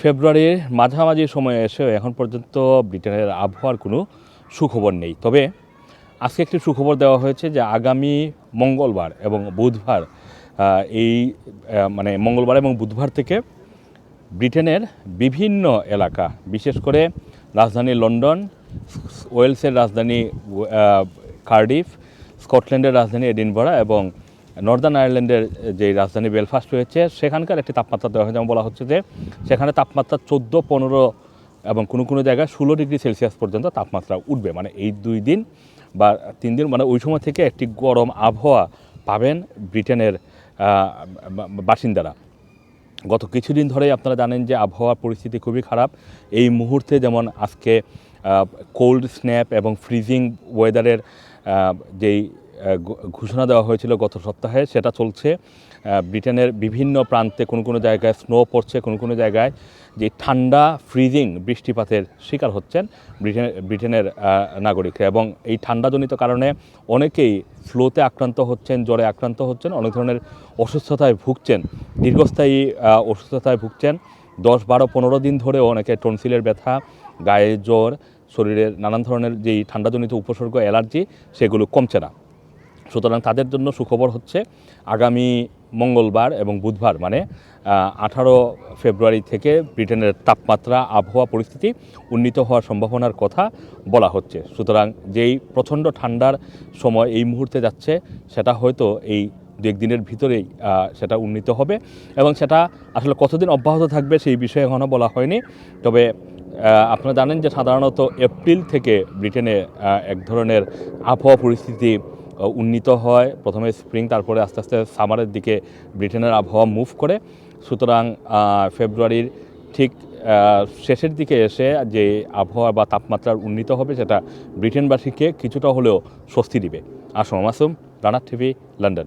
ফেব্রুয়ারির মাঝামাঝি সময়ে এসেও এখন পর্যন্ত ব্রিটেনের আবহাওয়ার কোনো সুখবর নেই। তবে আজকে একটি সুখবর দেওয়া হয়েছে যে আগামী মঙ্গলবার এবং বুধবার এই মানে মঙ্গলবার এবং বুধবার থেকে ব্রিটেনের বিভিন্ন এলাকা, বিশেষ করে রাজধানী লন্ডন, ওয়েলসের রাজধানী কার্ডিফ, স্কটল্যান্ডের রাজধানী এডিনবরা এবং নর্দার্ন আয়ারল্যান্ডের যে রাজধানী বেলফাস্ট রয়েছে, সেখানকার একটি তাপমাত্রা দেওয়া হয়েছে। যেমন বলা হচ্ছে যে, সেখানে তাপমাত্রা চোদ্দ, পনেরো এবং কোনো কোনো জায়গায় ষোলো ডিগ্রি সেলসিয়াস পর্যন্ত তাপমাত্রা উঠবে। মানে এই দুই দিন বা তিন দিন মানে ওই সময় থেকে একটি গরম আবহাওয়া পাবেন ব্রিটেনের বাসিন্দারা। গত কিছুদিন ধরেই আপনারা জানেন যে, আবহাওয়ার পরিস্থিতি খুবই খারাপ। এই মুহূর্তে যেমন আজকে কোল্ড স্ন্যাপ এবং ফ্রিজিং ওয়েদারের যেই ঘোষণা দেওয়া হয়েছিল গত সপ্তাহে। সেটা চলছে। ব্রিটেনের বিভিন্ন প্রান্তে কোন কোনো জায়গায় স্নো পড়ছে, কোন কোনো জায়গায় যে ঠান্ডা ফ্রিজিং বৃষ্টিপাতের শিকার হচ্ছেন ব্রিটেনের ব্রিটেনের নাগরিকরা। এবং এই ঠান্ডাজনিত কারণে অনেকেই ফ্লোতে আক্রান্ত হচ্ছেন, জ্বরে আক্রান্ত হচ্ছেন, অনেক ধরনের অসুস্থতায় ভুগছেন। দীর্ঘস্থায়ী অসুস্থতায় ভুগছেন। দশ, বারো, পনেরো দিন ধরে অনেকে টনসিলের ব্যথা, গায়ে জ্বর, শরীরের নানান ধরনের যেই ঠান্ডাজনিত উপসর্গ, অ্যালার্জি, সেগুলো কমছে না। সুতরাং তাদের জন্য সুখবর হচ্ছে আগামী মঙ্গলবার এবং বুধবার মানে আঠারো ফেব্রুয়ারি থেকে ব্রিটেনের তাপমাত্রা, আবহাওয়া পরিস্থিতি উন্নীত হওয়ার সম্ভাবনার কথা বলা হচ্ছে। সুতরাং যেই প্রচণ্ড ঠান্ডার সময় এই মুহূর্তে যাচ্ছে, সেটা হয়তো এই দু একদিনের ভিতরেই সেটা উন্নীত হবে এবং সেটা আসলে কতদিন অব্যাহত থাকবে সেই বিষয়ে এখনও বলা হয়নি। তবে আপনারা জানেন যে সাধারণত এপ্রিল থেকে ব্রিটেনে এক ধরনের আবহাওয়া পরিস্থিতি উন্নীত হয়। প্রথমে স্প্রিং তারপরে আস্তে আস্তে সামারের দিকে ব্রিটেনের আবহাওয়া মুভ করে। সুতরাং ফেব্রুয়ারির ঠিক শেষের দিকে এসে যে আবহাওয়া বা তাপমাত্রার উন্নীত হবে, সেটা ব্রিটেনবাসীকে কিছুটা হলেও স্বস্তি দিবে। আসম মাসুম, রানার টিভি, লন্ডন।